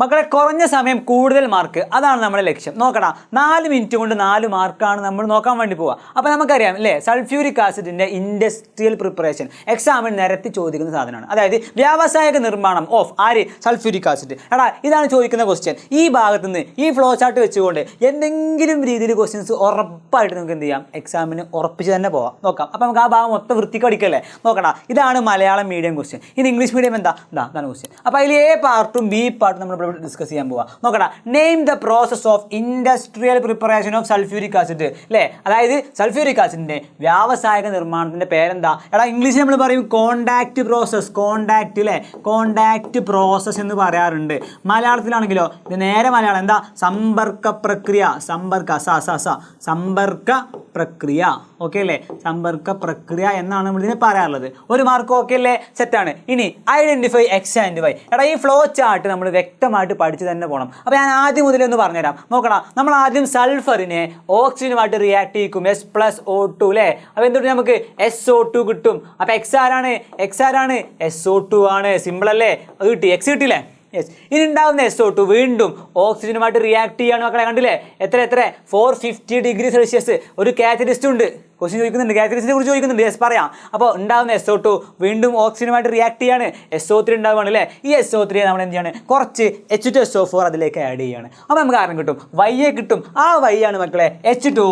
മക്കളെ കുറഞ്ഞ സമയം കൂടുതൽ മാർക്ക് അതാണ് നമ്മുടെ ലക്ഷ്യം. നോക്കടാ നാല് മിനിറ്റ് കൊണ്ട് നാല് മാർക്കാണ് നമ്മൾ നോക്കാൻ വേണ്ടി പോവുക അപ്പോൾ നമുക്കറിയാം അല്ലേ സൾഫ്യൂരിക് ആസിഡിന്റെ ഇൻഡസ്ട്രിയൽ പ്രിപ്പറേഷൻ എക്സാമിന് നിരത്തി ചോദിക്കുന്ന സാധനമാണ്. അതായത് വ്യാവസായിക നിർമ്മാണം ഓഫ് ആര്? സൾഫ്യൂരിക് ആസിഡ് എടാ ഇതാണ് ചോദിക്കുന്ന ക്വസ്റ്റ്യൻ ഈ ഭാഗത്ത് നിന്ന് ഈ ഫ്ലോ ചാർട്ട് വെച്ചുകൊണ്ട് എന്തെങ്കിലും രീതിയിൽ ക്വസ്റ്റ്യൻസ് ഉറപ്പായിട്ട് നമുക്ക് എന്ത് ചെയ്യാം? എക്സാമിന് ഉറപ്പിച്ച് തന്നെ പോവാം. നോക്കാം. അപ്പോൾ നമുക്ക് ആ ഭാഗം മൊത്തം വൃത്തിക്ക് അടിക്കല്ലേ നോക്കടാ ഇതാണ് മലയാളം മീഡിയം ക്വസ്റ്റ്യൻ ഇത് ഇംഗ്ലീഷ് മീഡിയം എന്താ? ഇതാ ഇതാണ് ക്വസ്റ്റ്യൻ അപ്പോൾ അതിൽ എ പാർട്ടും ബി പാർട്ടും നമ്മൾ ഇവിടെ ഡിസ്കസ് ചെയ്യാൻ പോവാം. നോക്കടാ name the process of industrial preparation of sulphuric acid അല്ലേ അതായത് സൾഫ്യൂരിക് ആസിഡിന്റെ വ്യാവസായിക നിർമ്മാണത്തിന്റെ പേരെന്താ? എടാ ഇംഗ്ലീഷിൽ നമ്മൾ പറയും കോണ്ടാക്ട് പ്രോസസ് കോണ്ടാക്ട് അല്ലേ കോണ്ടാക്ട് പ്രോസസ് എന്ന് പറയാറുണ്ട്. മലയാളത്തിലാണെങ്കിലോ ഇത് നേരെ മലയാളം എന്താ? സമ്പർക്ക പ്രക്രിയ. സമ്പർക്ക സ സ സ. സമ്പർക്ക പ്രക്രിയ. ഓക്കെ അല്ലേ സമ്പർക്ക പ്രക്രിയ എന്നാണ് നമ്മൾ ഇതിനെ പറയാറുള്ളത്. ഒരു മാർക്ക് ഓക്കെ അല്ലേ സെറ്റാണ് ഇനി ഐഡന്റിഫൈ എക്സ് ആൻഡ് വൈ എടാ ഈ ഫ്ലോ ചാർട്ട് നമ്മൾ വ്യക്തമായിട്ട് പഠിച്ചു തന്നെ പോകണം അപ്പോൾ ഞാൻ ആദ്യം മുതലേ ഒന്ന് പറഞ്ഞുതരാം. നോക്കണം നമ്മൾ ആദ്യം സൾഫറിനെ ഓക്സിജനുമായിട്ട് റിയാക്ട് ചെയ്യിക്കും. എസ് പ്ലസ് ഒ ടു അല്ലേ അപ്പോൾ എന്തുകൊണ്ട് നമുക്ക്? എസ് ഒ ടു കിട്ടും. അപ്പോൾ എക്സ് ആരാണ്? എക്സ് ആരാണ്? എസ് ഒ ടു ആണ്. സിമ്പിൾ അല്ലേ? അത് കിട്ടി. എക്സ് കിട്ടിയില്ലേ? യെസ് ഇനി ഉണ്ടാകുന്ന എസ് ഒ ടു വീണ്ടും ഓക്സിജനുമായിട്ട് റിയാക്ട് ചെയ്യാണ് മക്കളെ കണ്ടില്ലേ? എത്ര എത്ര? ഫോർ ഫിഫ്റ്റി ഡിഗ്രി സെൽഷ്യസ് ഒരു കാറ്റലിസ്റ്റ് ഉണ്ട്. ക്വസ്റ്റ്യൻ ചോദിക്കുന്നുണ്ട്. കാറ്റലിസ്റ്റിനെ കുറിച്ച് ചോദിക്കുന്നുണ്ട്. യെസ് പറയാം. അപ്പോൾ ഉണ്ടാകുന്ന എസ് ഒ ടു വീണ്ടും ഓക്സിജനുമായിട്ട് റിയാക്ട് ചെയ്യാണ്. എസ് ഒ ത്രീ ഉണ്ടാവുകയാണ് അല്ലേ? ഈ എസ് ഒ ത്രീ നമ്മൾ എന്ത് ചെയ്യാണ്? കുറച്ച് H two S O four അതിലേക്ക് ആഡ് ചെയ്യാണ്. അപ്പോൾ നമുക്ക് കാരണം കിട്ടും? വൈയെ കിട്ടും. ആ വൈ ആണ് മക്കളെ H two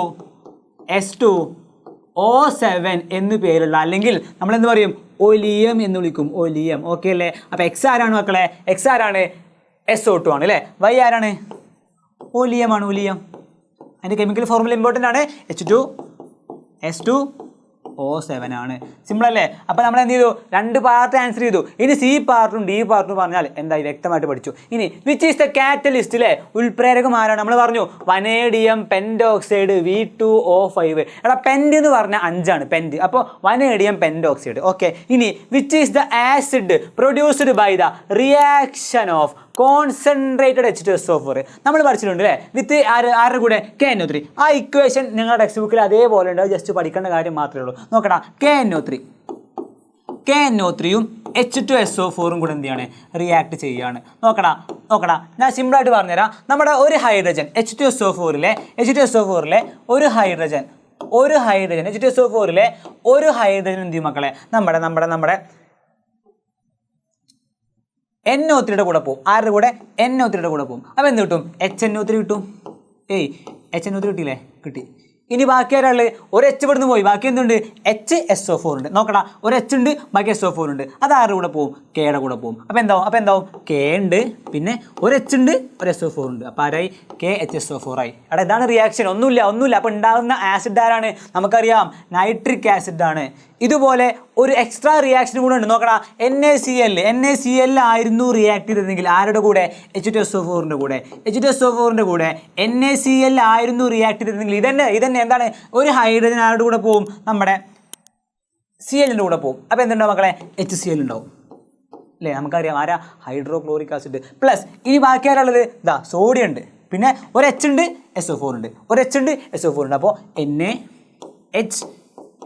S two O seven എന്ന് പേരുള്ള അല്ലെങ്കിൽ നമ്മൾ എന്ത് പറയും? ഒലിയം എന്ന് വിളിക്കും. ഒലിയം. ഓക്കെ അല്ലേ? അപ്പോൾ എക്സ് ആരാണ് മക്കളെ? എക്സ് ആരാണ്? എസ് ഒ ആണ് അല്ലേ? വൈ ആരാണ്? ഒലിയമാണ് ഒലിയം. അതിന്റെ കെമിക്കൽ ഫോർമുല ഇമ്പോർട്ടന്റ് ആണ്. H two S two O seven ആണ്. സിമ്പിൾ അല്ലേ? അപ്പോൾ നമ്മൾ എന്ത് ചെയ്തു? രണ്ട് പാർട്ട് ആൻസർ ചെയ്തു. ഇനി സി പാർട്ടും ഡി പാർട്ടും പറഞ്ഞാൽ എന്തായി വ്യക്തമായിട്ട് പഠിച്ചു. ഇനി വിച്ച് ഈസ് ദ കാറ്റലിസ്റ്റ് അല്ലേ ഉൽപ്രേരകമാരാണ് നമ്മൾ പറഞ്ഞു vanadium pentoxide V two O five എടാ പെൻഡ് എന്ന് പറഞ്ഞാൽ അഞ്ചാണ് പെൻഡ് അപ്പോൾ വനേഡിയം പെൻഡോക്സൈഡ് ഓക്കെ ഇനി which is the acid produced by the reaction of concentrated H two S O four നമ്മൾ പഠിച്ചിട്ടുണ്ട് അല്ലേ വിത്ത് ആര് ആരുടെ കൂടെ? കെ എൻ ഒ ത്രീ ആ ഇക്വേഷൻ നിങ്ങളുടെ ടെക്സ്റ്റ് ബുക്കിൽ അതേപോലെ ഉണ്ട്. ജസ്റ്റ് പഠിക്കേണ്ട കാര്യം മാത്രമേ ഉള്ളൂ. നോക്കടാ K N O three K N O ത്രീയും എച്ച് ടു എസ് ഒ ഫോറും കൂടെ എന്ത് ചെയ്യാണ്? റിയാക്ട് ചെയ്യുകയാണ് നോക്കടാ നോക്കടാ. ഞാൻ സിമ്പിളായിട്ട് പറഞ്ഞുതരാം. നമ്മുടെ ഒരു hydrogen H two S O ഫോറിലെ H two S O ഫോറിലെ ഒരു ഹൈഡ്രജൻ ഒരു hydrogen H two S O ഫോറിലെ ഒരു ഹൈഡ്രജൻ എന്ത് ചെയ്യും മക്കളെ? നമ്മുടെ നമ്മുടെ നമ്മുടെ എൻ ഒ ത്രീയുടെ കൂടെ പോകും ആരുടെ കൂടെ? എൻ ഒ ത്രീയുടെ കൂടെ പോകും അപ്പോൾ എന്ത് കിട്ടും? എച്ച് എൻ ഒ ത്രീ കിട്ടും. ഏയ് എച്ച് എൻ ഒ ത്രീ കിട്ടിയില്ലേ? കിട്ടി. ഇനി ബാക്കി ആരാൾ? ഒരു എച്ച് ഇവിടുന്ന് പോയി. ബാക്കി എന്തുണ്ട്? എച്ച് എസ് ഒ ഫോർ ഉണ്ട്. നോക്കടാ. ഒരു എച്ച് ഉണ്ട് ബാക്കി എസ് ഒ ഫോർ ഉണ്ട്. അത് ആരുടെ കൂടെ പോകും കെയുടെ കൂടെ പോകും അപ്പോൾ എന്താവും? അപ്പോൾ എന്താവും? കെ ഉണ്ട്. പിന്നെ ഒരു എച്ച് ഉണ്ട് ഒരു എസ് ഒ ഫോർ ഉണ്ട്. അപ്പോൾ ആരായി? K H S O four ആയി. അവിടെ ഇതാണ് റിയാക്ഷൻ ഒന്നുമില്ല ഒന്നുമില്ല. അപ്പോൾ ഉണ്ടാകുന്ന ആസിഡ് ആരാണ്? നമുക്കറിയാം. നൈട്രിക് ആസിഡ് ആണ്. ഇതുപോലെ ഒരു എക്സ്ട്രാ റിയാക്ഷൻ കൂടെ ഉണ്ട്. നോക്കടാ. N A C L N A C L ആയിരുന്നു റിയാക്ട് ചെയ്തിരുന്നെങ്കിൽ ആരുടെ കൂടെ? എച്ച് ടു എസ് ഒ ഫോറിന്റെ കൂടെ. എച്ച് ടു എസ് ഒ ഫോറിന്റെ കൂടെ. എൻ എ സി എൽ ആയിരുന്നു റിയാക്ട് ചെയ്തിരുന്നെങ്കിൽ ഇതന്നെ ഇതന്നെ. എന്താണ്? ഒരു ഹൈഡ്രജൻ ആരുടെ കൂടെ പോവും നമ്മുടെ സി എല്ലിന്റെ കൂടെ പോകും അപ്പോൾ എന്തുണ്ടാവും മക്കളെ? എച്ച് സി എൽ ഉണ്ടാവും. അല്ലേ? നമുക്കറിയാം ആരാ? ഹൈഡ്രോക്ലോറിക് ആസിഡ് പ്ലസ് ഇനി ബാക്കി ആരാളുള്ളത് ഇതാ സോഡിയം ഉണ്ട്. പിന്നെ ഒരു എച്ച് ഉണ്ട് എസ് ഒ ഫോർ ഉണ്ട്. ഒരു എച്ച് ഉണ്ട് എസ് ഒ ഫോർ ഉണ്ട്. അപ്പോൾ N A H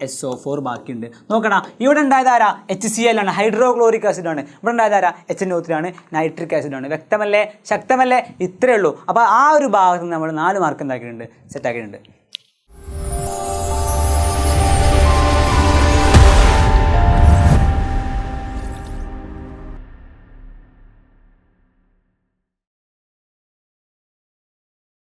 S O four ബാക്കിയുണ്ട്. നോക്കണം ഇവിടെ ഉണ്ടായത് ആരാ? എച്ച് സി എൽ ആണ്. ഹൈഡ്രോക്ലോറിക് ആസിഡ് ആണ്. ഇവിടെ ഉണ്ടായത് ആരാ? എച്ച് എൻ ആണ്. നൈട്രിക് ആസിഡ് ആണ്. വ്യക്തമല്ലേ? ശക്തമല്ലേ? ഇത്രയേ ഉള്ളൂ. അപ്പോൾ ആ ഒരു ഭാഗത്ത് നമ്മൾ നാല് മാർക്ക് എന്താക്കിയിട്ടുണ്ട്? സെറ്റാക്കിയിട്ടുണ്ട്